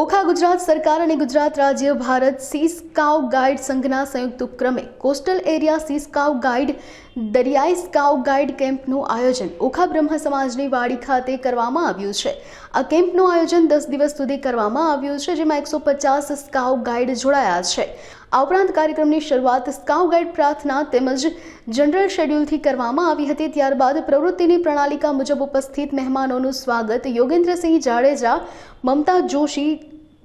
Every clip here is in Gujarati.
ઓખા ગુજરાત સરકાર અને ગુજરાત રાજ્ય ભારત સીસ્કાઉ ગાઈડ સંઘના સંયુક્ત ઉપક્રમે કોસ્ટલ એરિયા સીસ્કાઉ ગાઈડ દરિયાઈ સ્કાઉ ગાઈડ કેમ્પનું આયોજન ઓખા બ્રહ્મ સમાજની વાડી ખાતે કરવામાં આવ્યું છે. આ કેમ્પનું આયોજન દસ દિવસ સુધી કરવામાં આવ્યું છે, જેમાં એકસો પચાસ સ્કાઉ ગાઈડ જોડાયા છે. આ ઉપરાંત કાર્યક્રમની શરૂઆત સ્કાઉ ગાઈડ પ્રાર્થના તેમજ જનરલ શેડ્યુલથી કરવામાં આવી હતી. ત્યારબાદ પ્રવૃત્તિની પ્રણાલિકા મુજબ ઉપસ્થિત મહેમાનોનું સ્વાગત યોગેન્દ્રસિંહ જાડેજા, મમતા જોશી,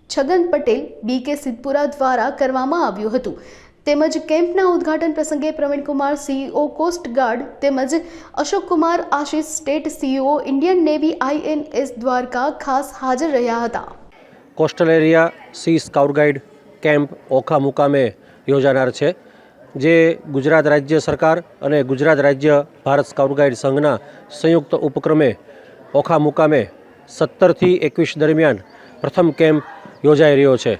છગન પટેલ બી કે સિદ્ધપુરા દ્વારા કરવામાં આવ્યું હતું. તેમજ કેમ્પના ઉદ્ઘાટન પ્રસંગે પ્રવીણકુમાર સીઈઓ, કોસ્ટ ગાર્ડ તેમજ Ashokkumar Ashish state CEO, Indian navy INS Dwarka ખાસ હાજર રહ્યા હતા. Coastal area sea scout guide camp Okha મુકામે યોજાનાર છે, જે ગુજરાત રાજ્ય સરકાર અને ગુજરાત રાજ્ય ભારત સ્કાઉટ ગાઈડ સંઘના સંયુક્ત ઉપક્રમે ઓખા મુકામે સત્તરથી એકવીસ દરમિયાન પ્રથમ કેમ્પ યોજાઈ રહ્યો છે.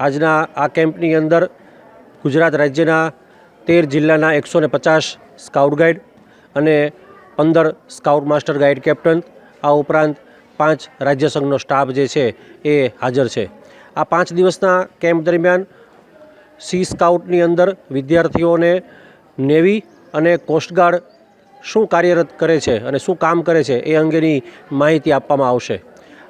આજના આ કેમ્પની અંદર ગુજરાત રાજ્યના તેર જિલ્લાના એકસો ને પચાસ સ્કાઉટ ગાઈડ અને પંદર સ્કાઉટ માસ્ટર ગાઈડ કેપ્ટન, આ ઉપરાંત પાંચ રાજ્ય સંઘનો સ્ટાફ જે છે એ હાજર છે. આ પાંચ દિવસના કેમ્પ દરમિયાન સી સ્કાઉટની અંદર વિદ્યાર્થીઓને નેવી અને કોસ્ટગાર્ડ શું કાર્યરત કરે છે અને શું કામ કરે છે એ અંગેની માહિતી આપવામાં આવશે.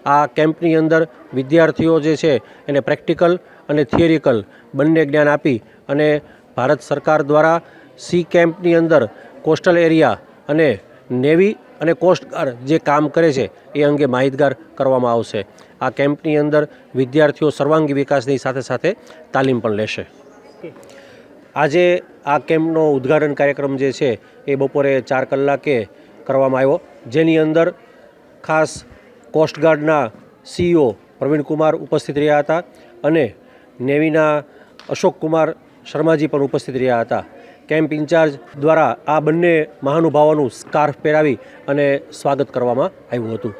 આ કેમ્પની અંદર વિદ્યાર્થીઓ જે છે એને પ્રેક્ટિકલ અને થિયરિકલ બંને જ્ઞાન આપી અને ભારત સરકાર દ્વારા સી કેમ્પની અંદર કોસ્ટલ એરિયા અને નેવી અને કોસ્ટગાર્ડ જે કામ કરે છે, એ અંગે માહિતગાર કરવામાં આવશે. આ કેમ્પની અંદર વિદ્યાર્થીઓ સર્વાંગી વિકાસની સાથે સાથે તાલીમ પણ લેશે. આજે આ કેમ્પનો ઉદ્ઘાટન કાર્યક્રમ જે છે, એ બપોરે ચાર કલાકે કરવામાં આવ્યો. જેની અંદર ખાસ કોસ્ટગાર્ડના સીઈઓ પ્રવીણકુમાર ઉપસ્થિત રહ્યા હતા અને નેવીના અશોક કુમાર શર્માજી પણ ઉપસ્થિત રહ્યા હતા. કેમ્પ ઇન્ચાર્જ દ્વારા આ બંને મહાનુભાવોનું સ્કાર્ફ પહેરાવી અને સ્વાગત કરવામાં આવ્યું હતું.